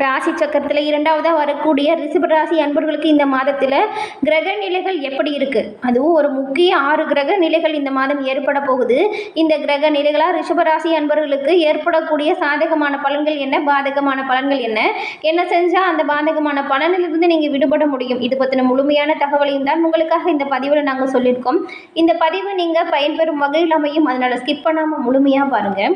ராசி சக்கரத்தில் இரண்டாவதாக வரக்கூடிய ரிஷபராசி அன்பர்களுக்கு இந்த மாதத்தில் கிரக நிலைகள் எப்படி இருக்குது அதுவும் ஒரு முக்கிய ஆறு கிரக நிலைகள் இந்த மாதம் ஏற்பட போகுது. இந்த கிரக நிலைகளாக ரிஷப ராசி அன்பர்களுக்கு ஏற்படக்கூடிய சாதகமான பலன்கள் என்ன? பாதகமான பலன்கள் என்ன? என்ன செஞ்சால் அந்த பாதகமான பலனிலிருந்து நீங்கள் விடுபட முடியும்? இது பற்றின முழுமையான தகவலையும் தான் உங்களுக்காக இந்த பதிவில் நாங்கள் சொல்லியிருக்கோம். இந்த பதிவு நீங்கள் பயன்பெறும் வகையில் அமையும். அதனால் ஸ்கிப் பண்ணாமல் முழுமையாக பாருங்கள்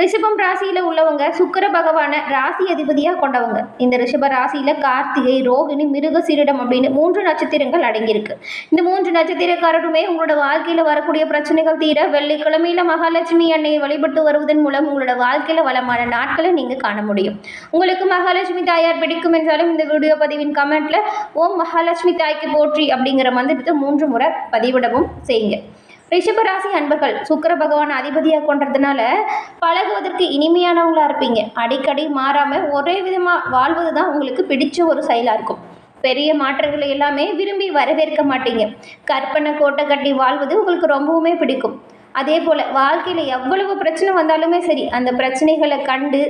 ரிஷபம் ராசியில் உள்ளவங்க சுக்கர பகவானை ராசி அதிபதியாக கொண்டவங்க. இந்த ரிஷப ராசியில் கார்த்திகை ரோகிணி மிருகசீரிடம் அப்படின்னு மூன்று நட்சத்திரங்கள் அடங்கியிருக்கு. இந்த மூன்று நட்சத்திரக்காரருமே உங்களோட வாழ்க்கையில் வரக்கூடிய பிரச்சனைகள் தீர வெள்ளிக்கிழமையில் மகாலட்சுமி அன்னையை வழிபட்டு வருவதன் மூலம் உங்களோட வாழ்க்கையில் வளமான நாட்களை நீங்கள் காண முடியும். உங்களுக்கு மகாலட்சுமி தாயார் பிடிக்கும் என்றாலும் இந்த வீடியோ பதிவின் கமெண்ட்டில் ஓம் மகாலட்சுமி தாய்க்கு போற்றி அப்படிங்கிற மந்திரத்தை மூன்று முறை பதிவிடவும் செய்யுங்க. ரிஷபராசி அன்பர்கள் சுக்கர பகவான் அதிபதியாக கொண்டதுனால பழகுவதற்கு இனிமையானவங்களா இருப்பீங்க. அடிக்கடி மாறாமல் ஒரே விதமாக வாழ்வது தான் உங்களுக்கு பிடிச்ச ஒரு செயலாக இருக்கும். பெரிய மாற்றங்களை எல்லாமே விரும்பி வரவேற்க மாட்டீங்க. கற்பனை கோட்டை கட்டி வாழ்வது உங்களுக்கு ரொம்பவுமே பிடிக்கும். அதே போல் வாழ்க்கையில் எவ்வளவு பிரச்சனை வந்தாலுமே சரி அந்த பிரச்சனைகளை கண்டு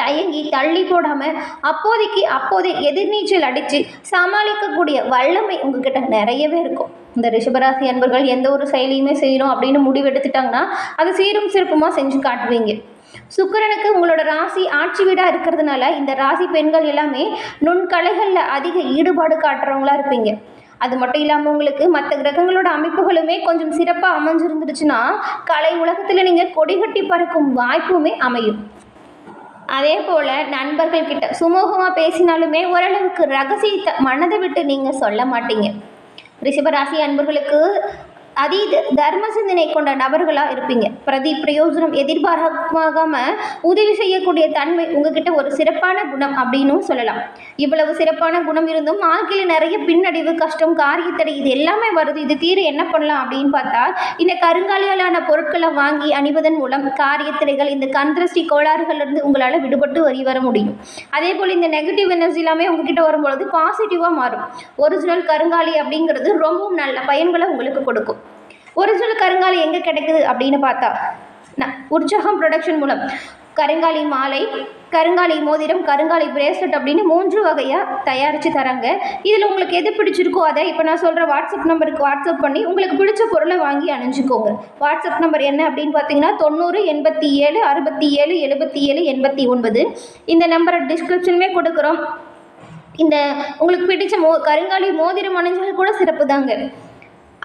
தயங்கி தள்ளி போடாமல் அப்போதைக்கு அப்போதே எதிர்நீச்சல் அடித்து சமாளிக்கக்கூடிய வல்லமை உங்ககிட்ட நிறையவே இருக்கும். இந்த ரிஷபராசி அன்பர்கள் எந்த ஒரு செயலையுமே செய்யணும் அப்படின்னு முடிவெடுத்துட்டாங்கன்னா அதை சீரும் சிறப்புமாக செஞ்சு காட்டுவீங்க. சுக்கரனுக்கு உங்களோட ராசி ஆட்சி வீடாக இருக்கிறதுனால இந்த ராசி பெண்கள் எல்லாமே நுண்கலைகளில் அதிக ஈடுபாடு காட்டுறவங்களா இருப்பீங்க. அது மட்டும் இல்லாமல் உங்களுக்கு மற்ற கிரகங்களோட அமைப்புகளுமே கொஞ்சம் சிறப்பாக அமைஞ்சிருந்துருச்சுன்னா கலை உலகத்தில் நீங்கள் கொடிகட்டி பறக்கும் வாய்ப்புமே அமையும். அதே போல் நண்பர்கள் கிட்ட சுமூகமாக பேசினாலுமே ஓரளவுக்கு ரகசியத்தை மனதை விட்டு நீங்கள் சொல்ல மாட்டீங்க. ரிஷபராசி அன்பர்களுக்கு அதீத தர்ம சிந்தனை கொண்ட நபர்களாக இருப்பீங்க. பிரதி பிரயோஜனம் எதிர்பார்க்காம உதவி செய்யக்கூடிய தன்மை உங்ககிட்ட ஒரு சிறப்பான குணம் அப்படின்னும் சொல்லலாம். இவ்வளவு சிறப்பான குணம் இருந்தும் வாழ்க்கையில் நிறைய பின்னடைவு கஷ்டம் காரியத்தடை இது எல்லாமே வருது. இது தீர என்ன பண்ணலாம் அப்படின்னு பார்த்தா இந்த கருங்காலியாலான பொருட்களை வாங்கி அணிவதன் மூலம் காரியத்தடைகள் இந்த கந்திரஷ்டி கோளாறுகள்லேருந்து உங்களால் விடுபட்டு வரி வர முடியும். அதே போல் இந்த நெகட்டிவ் எனர்ஜி எல்லாமே உங்ககிட்ட வரும்பொழுது பாசிட்டிவாக மாறும். ஒரிஜினல் கருங்காலி அப்படிங்கிறது ரொம்பவும் நல்ல பயன்களை உங்களுக்கு கொடுக்கும். ஒரிஜினல் கருங்காலி எங்கே கிடைக்குது அப்படின்னு பார்த்தா நான் உற்சாகம் ப்ரொடக்ஷன் மூலம். கருங்காலி மாலை கருங்காலி மோதிரம் கருங்காலி பிரேஸ்லெட் அப்படின்னு மூன்று வகையாக தயாரித்து தராங்க. இதில் உங்களுக்கு எது பிடிச்சிருக்கோ அதை இப்போ நான் சொல்கிற வாட்ஸ்அப் நம்பருக்கு வாட்ஸ்அப் பண்ணி உங்களுக்கு பிடிச்ச பொருளை வாங்கி அணிஞ்சுக்கோங்க. வாட்ஸ்அப் நம்பர் என்ன அப்படின்னு பார்த்தீங்கன்னா தொண்ணூறு எண்பத்தி ஏழு அறுபத்தி ஏழு எழுபத்தி ஏழு எண்பத்தி ஒன்பது. இந்த நம்பரை டிஸ்கிரிப்ஷனுமே கொடுக்குறோம். இந்த உங்களுக்கு பிடிச்ச மோ கருங்காலி மோதிரம் அணிஞ்சால் கூட சிறப்பு தாங்க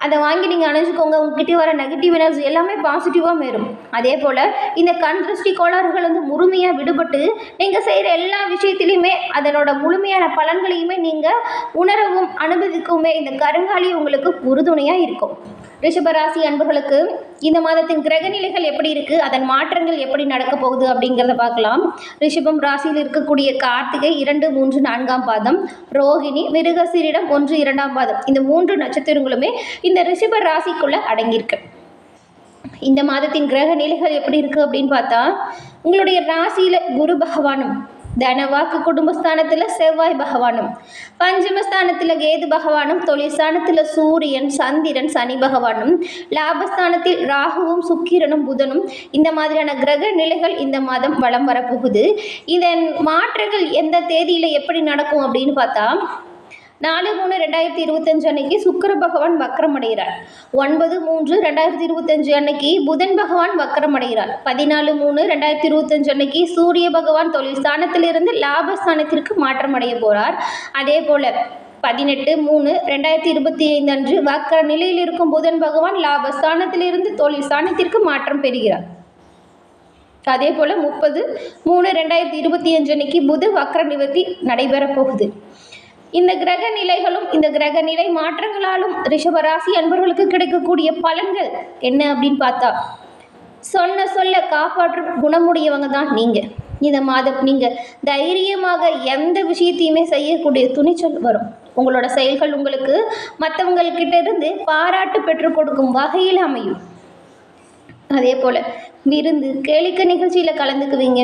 அதை வாங்கி நீங்கள் அணைஞ்சிக்கோங்க. உங்ககிட்ட வர நெகட்டிவ் எனர்ஜி எல்லாமே பாசிட்டிவாக மாறும். அதே போல் இந்த கண் திருஷ்டி கோளாறுகள் வந்து முழுமையாக விடுபட்டு நீங்கள் செய்கிற எல்லா விஷயத்துலையுமே அதனோட முழுமையான பலன்களையுமே நீங்கள் உணரவும் அனுபவிக்கவுமே இந்த கருங்காலி உங்களுக்கு உறுதுணையாக இருக்கும். ரிஷபராசி அன்பர்களுக்கு இந்த மாதத்தின் கிரக நிலைகள் எப்படி இருக்குது அதன் மாற்றங்கள் எப்படி நடக்க போகுது அப்படிங்கிறத பார்க்கலாம். ரிஷபம் ராசியில் இருக்கக்கூடிய கார்த்திகை இரண்டு மூன்று நான்காம் பாதம். ரோகிணி மிருகசீரிடம் ஒன்று இரண்டாம் பாதம். இந்த மூன்று நட்சத்திரங்களுமே இந்த ரிஷப ராசிக்குள்ளே அடங்கியிருக்கு. இந்த மாதத்தின் கிரக நிலைகள் எப்படி இருக்குது அப்படின்னு பார்த்தா உங்களுடைய ராசியில் குரு பகவானும் தனவாக்கு குடும்பஸ்தானத்தில் செவ்வாய் பகவானும் பஞ்சமஸ்தானத்தில் கேது பகவானும் தொழிற்ஸ்தானத்தில் சூரியன் சந்திரன் சனி பகவானும் லாபஸ்தானத்தில் ராகுவும் சுக்கிரனும் புதனும் இந்த மாதிரியான கிரக நிலைகள் இந்த மாதம் வலம் வரப்போகுது இதன் மாற்றங்கள் எந்த தேதியில் எப்படி நடக்கும் அப்படின்னு பார்த்தா நாலு மூணு ரெண்டாயிரத்தி இருபத்தஞ்சு அன்னைக்கு சுக்கர பகவான் வக்கரம் அடைகிறார் ஒன்பது மூன்று ரெண்டாயிரத்தி இருபத்தஞ்சு அன்னைக்கு புதன் பகவான் வக்கரம் அடைகிறார் பதினாலு மூணு ரெண்டாயிரத்தி இருபத்தஞ்சு அன்னைக்கு சூரிய பகவான் தொழில் ஸ்தானத்திலிருந்து லாபஸ்தானத்திற்கு மாற்றம் அடைய போகிறார் அதே போல் பதினெட்டு மூணு ரெண்டாயிரத்தி இருபத்தி ஐந்து அன்று வக்கர நிலையில் இருக்கும் புதன் பகவான் லாபஸ்தானத்திலிருந்து தொழில் ஸ்தானத்திற்கு மாற்றம் பெறுகிறார். அதே போல் முப்பது மூணு ரெண்டாயிரத்தி இருபத்தி அஞ்சு அன்னைக்கு புது வக்கர நிவர்த்தி நடைபெறப் போகுது. இந்த கிரக நிலைகளும் இந்த கிரக நிலை மாற்றங்களாலும் ரிஷபராசி அன்பர்களுக்கு கிடைக்கக்கூடிய பலன்கள் என்ன அப்படின்னு பார்த்தா சொன்ன சொல்ல காப்பாற்றும் குணமுடையவங்க தான் நீங்கள் இந்த மாதம் நீங்கள் தைரியமாக எந்த விஷயத்தையுமே செய்யக்கூடிய துணிச்சல் வரும். உங்களோட செயல்கள் உங்களுக்கு மற்றவங்கள்கிட்ட இருந்து பாராட்டு பெற்றுக் கொடுக்கும் வகையில் அமையும். அதே போல் விருந்து கேளிக்கை நிகழ்ச்சியில் கலந்துக்குவீங்க.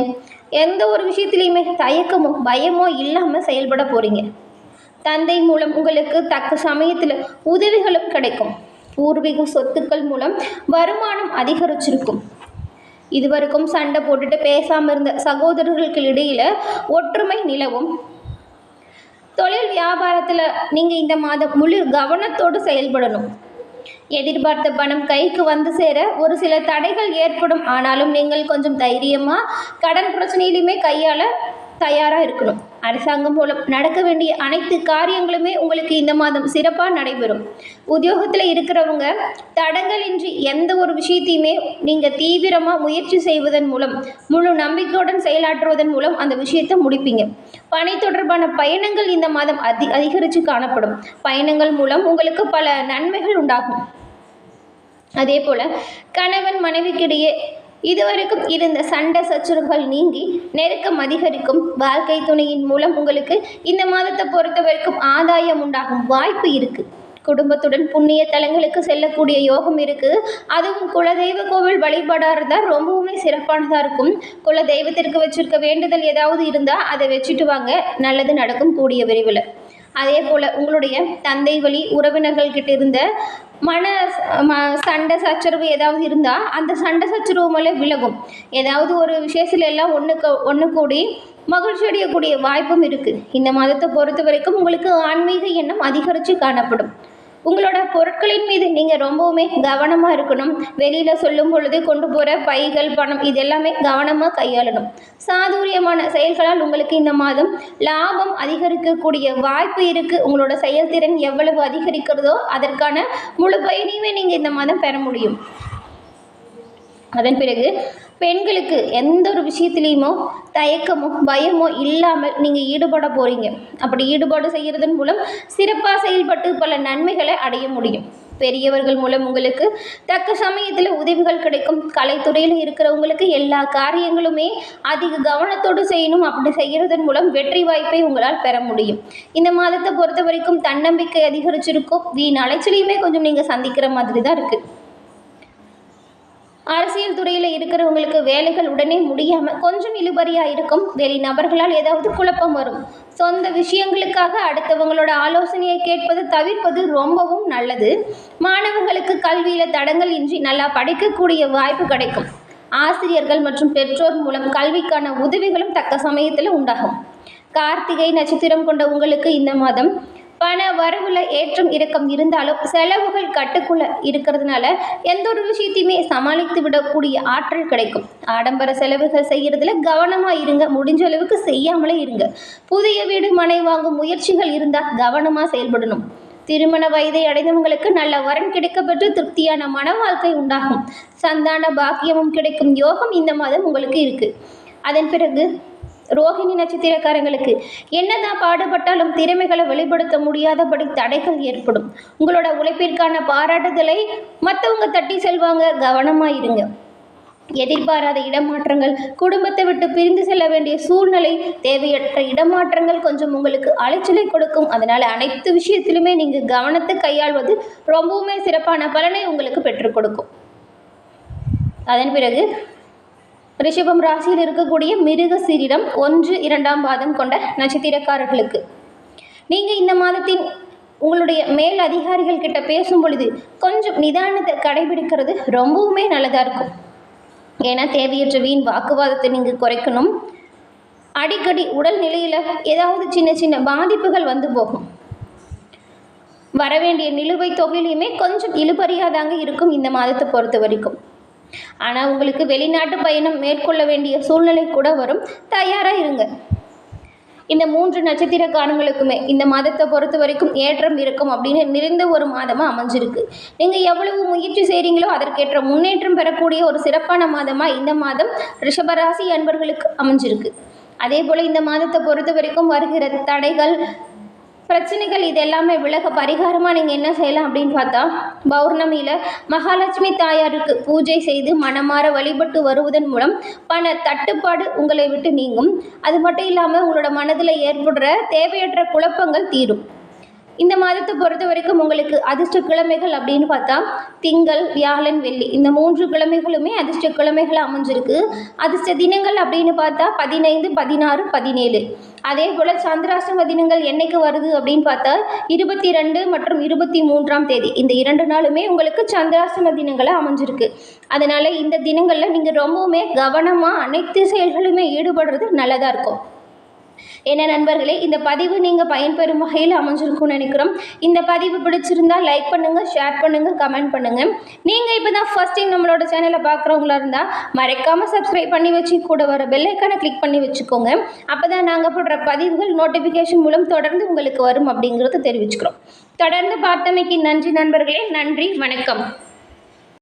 எந்த ஒரு விஷயத்துலையுமே தயக்கமோ பயமோ இல்லாமல் செயல்பட போகிறீங்க தந்தை மூலம் உங்களுக்கு தக்க சமயத்தில் உதவிகளும் கிடைக்கும். பூர்வீக சொத்துக்கள் மூலம் வருமானம் அதிகரிச்சிருக்கும். இதுவரைக்கும் சண்டை போட்டுட்டு பேசாமல் இருந்த சகோதரர்களுக்கு இடையில் ஒற்றுமை நிலவும். தொழில் வியாபாரத்தில் நீங்கள் இந்த மாதம் முழு கவனத்தோடு செயல்படணும். எதிர்பார்த்த பணம் கைக்கு வந்து சேர ஒரு சில தடைகள் ஏற்படும். ஆனாலும் நீங்கள் கொஞ்சம் தைரியமாக கடன் பிரச்சனையிலுமே கையாள தயாராக இருக்கணும். அரசாங்கம் மூலம் நடக்க வேண்டிய அனைத்து காரியங்களுமே உங்களுக்கு இந்த மாதம் சிறப்பாக நடைபெறும். உத்தியோகத்தில் இருக்கிறவங்க தடங்களின்றி எந்த ஒரு விஷயத்தையுமே நீங்கள் தீவிரமாக முயற்சி செய்வதன் மூலம் முழு நம்பிக்கையுடன் செயலாற்றுவதன் மூலம் அந்த விஷயத்தை முடிப்பீங்க. பணி தொடர்பான பயணங்கள் இந்த மாதம் அதி அதிகரித்து காணப்படும். பயணங்கள் மூலம் உங்களுக்கு பல நன்மைகள் உண்டாகும். அதே போல் கணவன் மனைவிக்கிடையே இதுவரைக்கும் இருந்த சண்டை சச்சரவுகள் நீங்கி நெருக்கம் அதிகரிக்கும் வாழ்க்கை துணையின் மூலம் உங்களுக்கு இந்த மாதத்தை பொறுத்த வரைக்கும் ஆதாயம் உண்டாகும் வாய்ப்பு இருக்குது குடும்பத்துடன் புண்ணிய தலங்களுக்கு செல்லக்கூடிய யோகம் இருக்குது அதுவும் குலதெய்வ கோவில் வழிபாடாக இருந்தால் ரொம்பவுமே சிறப்பானதாக இருக்கும். குல தெய்வத்திற்கு வச்சுருக்க வேண்டுதல் ஏதாவது இருந்தால் அதை வச்சுட்டு வாங்க. நல்லது நடக்கும் கூடிய விரைவில். அதே போல் உங்களுடைய தந்தை வழி உறவினர்கள் கிட்ட இருந்த மன ம சண்டை சச்சரவு ஏதாவது இருந்தால் அந்த சண்டை சச்சரவு மேலே விலகும். ஏதாவது ஒரு விஷயத்துல எல்லாம் ஒன்றுக்கு ஒன்று கூடி மகிழ்ச்சி அடையக்கூடிய வாய்ப்பும் இருக்குது இந்த மதத்தை பொறுத்த வரைக்கும் உங்களுக்கு ஆன்மீக எண்ணம் அதிகரித்து காணப்படும். உங்களோட பொருட்களின் மீது நீங்கள் ரொம்பவுமே கவனமாக இருக்கணும். வெளியில் சொல்லும் பொழுது கொண்டு போகிற பைகள் பணம் இது எல்லாமே கவனமாக கையாளணும். சாதுரியமான செயல்களால் உங்களுக்கு இந்த மாதம் லாபம் அதிகரிக்கக்கூடிய வாய்ப்பு இருக்குது உங்களோட செயல்திறன் எவ்வளவு அதிகரிக்கிறதோ அதற்கான முழு பயனையுமே நீங்கள் இந்த மாதம் பெற முடியும். அதன் பிறகு பெண்களுக்கு எந்த ஒரு விஷயத்துலேயுமோ தயக்கமோ பயமோ இல்லாமல் நீங்கள் ஈடுபட போகிறீங்க அப்படி ஈடுபாடு செய்கிறதன் மூலம் சிறப்பாக செயல்பட்டு பல நன்மைகளை அடைய முடியும். பெரியவர்கள் மூலம் உங்களுக்கு தக்க சமயத்தில் உதவிகள் கிடைக்கும். கலைத்துறையில் இருக்கிறவங்களுக்கு எல்லா காரியங்களுமே அதிக கவனத்தோடு செய்யணும். அப்படி செய்கிறதன் மூலம் வெற்றி வாய்ப்பை உங்களால் பெற முடியும். இந்த மாதத்தை பொறுத்த வரைக்கும் தன்னம்பிக்கை அதிகரிச்சிருக்கும். வீண் அலைச்சலையுமே கொஞ்சம் நீங்கள் சந்திக்கிற மாதிரி தான் இருக்குது அரசியல் துறையில் இருக்கிறவங்களுக்கு வேலைகள் உடனே முடியாமல் கொஞ்சம் இழுபறியாக இருக்கும். வெளி நபர்களால் ஏதாவது குழப்பம் வரும். சொந்த விஷயங்களுக்காக அடுத்தவங்களோட ஆலோசனையை கேட்பது தவிர்ப்பது ரொம்பவும் நல்லது. மாணவர்களுக்கு கல்வியில் தடங்கள் இன்றி நல்லா படிக்கக்கூடிய வாய்ப்பு கிடைக்கும். ஆசிரியர்கள் மற்றும் பெற்றோர் மூலம் கல்விக்கான உதவிகளும் தக்க சமயத்தில் உண்டாகும். கார்த்திகை நட்சத்திரம் கொண்ட உங்களுக்கு இந்த மாதம் பண வரவுல ஏற்றம் இறக்கம் இருந்தாலும் செலவுகள் கட்டுக்குள்ள இருக்கிறதுனால எந்த ஒரு விஷயத்தையுமே சமாளித்து விடக்கூடிய ஆற்றல் கிடைக்கும். ஆடம்பர செலவுகள் செய்யறதுல கவனமா இருங்க. முடிஞ்ச அளவுக்கு செய்யாமலே இருங்க. புதிய வீடு மனை வாங்கும் முயற்சிகள் இருந்தால் கவனமா செயல்படணும். திருமண வயதை அடைந்தவங்களுக்கு நல்ல வரன் கிடைக்கப்பெற்று திருப்தியான மன வாழ்க்கை உண்டாகும். சந்தான பாக்கியமும் கிடைக்கும். யோகம் இந்த மாதம் உங்களுக்கு இருக்கு. அதன் பிறகு ரோஹிணி நட்சத்திரக்காரங்களுக்கு என்னதான் பாடுபட்டாலும் திறமைகளை வெளிப்படுத்த முடியாதபடி தடைகள் ஏற்படும். உங்களோட உழைப்பிற்கான பாராட்டுதலை மற்றவங்க தட்டி செல்வாங்க கவனமாக இருங்க. எதிர்பாராத இடமாற்றங்கள் குடும்பத்தை விட்டு பிரிந்து செல்ல வேண்டிய சூழ்நிலை தேவையற்ற இடமாற்றங்கள் கொஞ்சம் உங்களுக்கு அலைச்சலை கொடுக்கும். அதனால் அனைத்து விஷயத்திலுமே நீங்கள் கவனத்தை கையாள்வது ரொம்பவுமே சிறப்பான பலனை உங்களுக்கு பெற்றுக் கொடுக்கும். அதன் பிறகு ரிஷபம் ராசியில் இருக்கக்கூடிய மிருக சீரிடம் ஒன்று இரண்டாம் பாதம் கொண்ட நட்சத்திரக்காரர்களுக்கு. நீங்கள் இந்த மாதத்தின் உங்களுடைய மேல் அதிகாரிகள் கிட்ட பேசும் பொழுது கொஞ்சம் நிதானத்தை கடைபிடிக்கிறது ரொம்பவுமே நல்லதாக இருக்கும். ஏன்னா தேவையற்ற வீண் வாக்குவாதத்தை நீங்கள் குறைக்கணும். அடிக்கடி உடல் நிலையில் ஏதாவது சின்ன சின்ன பாதிப்புகள் வந்து போகும். வரவேண்டிய நிலுவைத் தொகையிலையுமே கொஞ்சம் இழுபறியாதாங்க இருக்கும் இந்த மாதத்தை பொறுத்த வரைக்கும். ஆனால் உங்களுக்கு வெளிநாட்டு பயணம் மேற்கொள்ள வேண்டிய சூழ்நிலை கூட வரும். தயாராக இருங்க. இந்த மூன்று நட்சத்திரக்காரங்களுக்குமே இந்த மாதத்தை பொறுத்த வரைக்கும் ஏற்றம் இருக்கும் அப்படின்னு நிறைந்த ஒரு மாதமாக அமைஞ்சிருக்கு. நீங்கள் எவ்வளவு முயற்சி செய்கிறீங்களோ அதற்கேற்ற முன்னேற்றம் பெறக்கூடிய ஒரு சிறப்பான மாதமாக இந்த மாதம் ரிஷபராசி அன்பர்களுக்கு அமைஞ்சிருக்கு. அதே போல் இந்த மாதத்தை பொறுத்த வரைக்கும் வருகிற தடைகள் பிரச்சனைகள் இது எல்லாமே விலக பரிகாரமாக நீங்கள் என்ன செய்யலாம் அப்படின்னு பார்த்தா பௌர்ணமியில் மகாலட்சுமி தாயாருக்கு பூஜை செய்து மனமாற வழிபட்டு வருவதன் மூலம் பண தட்டுப்பாடு உங்களை விட்டு நீங்கும். அது மட்டும் இல்லாமல் உங்களோட மனதில் ஏற்படுற தேவையற்ற குழப்பங்கள் தீரும். இந்த மாதத்தை பொறுத்த வரைக்கும் உங்களுக்கு அதிர்ஷ்ட கிழமைகள் அப்படின்னு பார்த்தா திங்கள் வியாழன் வெள்ளி. இந்த மூன்று கிழமைகளுமே அதிர்ஷ்ட கிழமைகள் அமைஞ்சிருக்கு. அதிர்ஷ்ட தினங்கள் அப்படின்னு பார்த்தா பதினைந்து பதினாறு பதினேழு. அதே போல் சந்திராஷ்டம தினங்கள் என்னைக்கு வருது அப்படின்னு பார்த்தா இருபத்தி ரெண்டு மற்றும் இருபத்தி மூன்றாம் தேதி. இந்த இரண்டு நாளுமே உங்களுக்கு சந்திராஷ்டம தினங்களை அமைஞ்சிருக்கு. அதனால் இந்த தினங்களில் நீங்கள் ரொம்பவுமே கவனமாக அனைத்து செயல்களுமே ஈடுபடுறது நல்லதாக இருக்கும். என்ன நண்பர்களே இந்த பதிவு நீங்கள் பயன்பெறும் வகையில் அமைஞ்சிருக்கும்னு நினைக்கிறோம். இந்த பதிவு பிடிச்சிருந்தா லைக் பண்ணுங்கள் ஷேர் பண்ணுங்கள் கமெண்ட் பண்ணுங்கள் நீங்கள் இப்போ தான் ஃபஸ்ட் டைம் நம்மளோட சேனலை பார்க்குறவங்களா இருந்தால் மறைக்காமல் சப்ஸ்கிரைப் பண்ணி வச்சு கூட வர பெல்லைக்கானை கிளிக் பண்ணி வச்சுக்கோங்க. அப்போ தான் நாங்கள் போடுற பதிவுகள் நோட்டிஃபிகேஷன் மூலம் தொடர்ந்து உங்களுக்கு வரும் அப்படிங்கிறத தெரிவிச்சுக்கிறோம். தொடர்ந்து பார்த்தமைக்கு நன்றி நண்பர்களே நன்றி வணக்கம்.